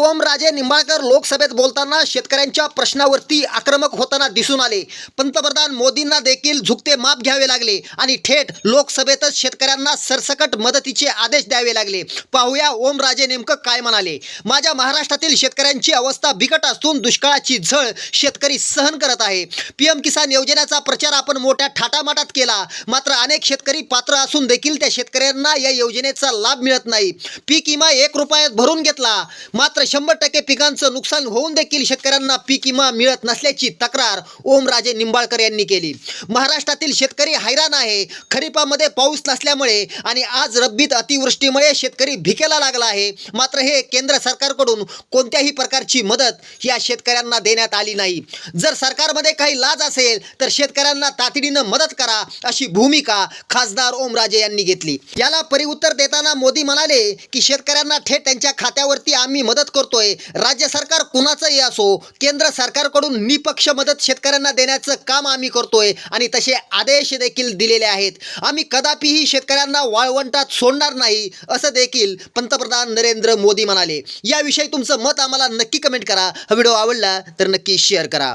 ओमराजे निंबाळकर लोकसभेत बोलताना शेतकऱ्यांच्या प्रश्नावरती आक्रमक होताना दिसून आले. पंतप्रधान मोदींना देखील झुकते माप घ्यावे लागले आणि थेट लोकसभेतच शेतकऱ्यांना सरसकट मदतीचे आदेश द्यावे लागले. पाहूया ओमराजे नेमकं काय म्हणाले. माझ्या महाराष्ट्रातील शेतकऱ्यांची अवस्था बिकट असून दुष्काळाची झळ शेतकरी सहन करत आहे. पीएम किसान योजनेचा प्रचार आपण मोठ्या थाटामाटात केला. मात्र अनेक शेतकरी पात्र असून देखील त्या शेतकऱ्यांना या योजनेचा लाभ मिळत नाही. पीक विमा एक रुपयात भरून घेतला. मात्र शंभर टक्के पिकांचं नुकसान होऊन देखील शेतकऱ्यांना पीक विमा मिळत नसल्याची तक्रार ओमराजे निंबाळकर यांनी केली. महाराष्ट्रातील शेतकरी हैराण आहे. खरीपामध्ये पाऊस नसल्यामुळे आणि आज रब्बीत अतिवृष्टीमुळे शेतकरी भिकेला लागला आहे. मात्र हे केंद्र सरकारकडून कोणत्याही प्रकारची मदत या शेतकऱ्यांना देण्यात आली नाही. जर सरकारमध्ये काही लाज असेल तर शेतकऱ्यांना तातडीनं मदत करा अशी भूमिका खासदार ओमराजे यांनी घेतली. याला परिउत्तर देताना मोदी म्हणाले की शेतकऱ्यांना थेट त्यांच्या खात्यावरती आम्ही मदत करू करतोय. राज्य सरकार कुणाचंही असो केंद्र सरकारकडून निपक्ष मदत शेतकऱ्यांना देण्याचं काम आम्ही करतोय आणि तसे आदेश देखील दिलेले आहेत. आम्ही कदापिही शेतकऱ्यांना वाळवंटात सोडणार नाही असं देखील पंतप्रधान नरेंद्र मोदी म्हणाले. याविषयी तुमचं मत आम्हाला नक्की कमेंट करा. हा व्हिडिओ आवडला तर नक्की शेअर करा.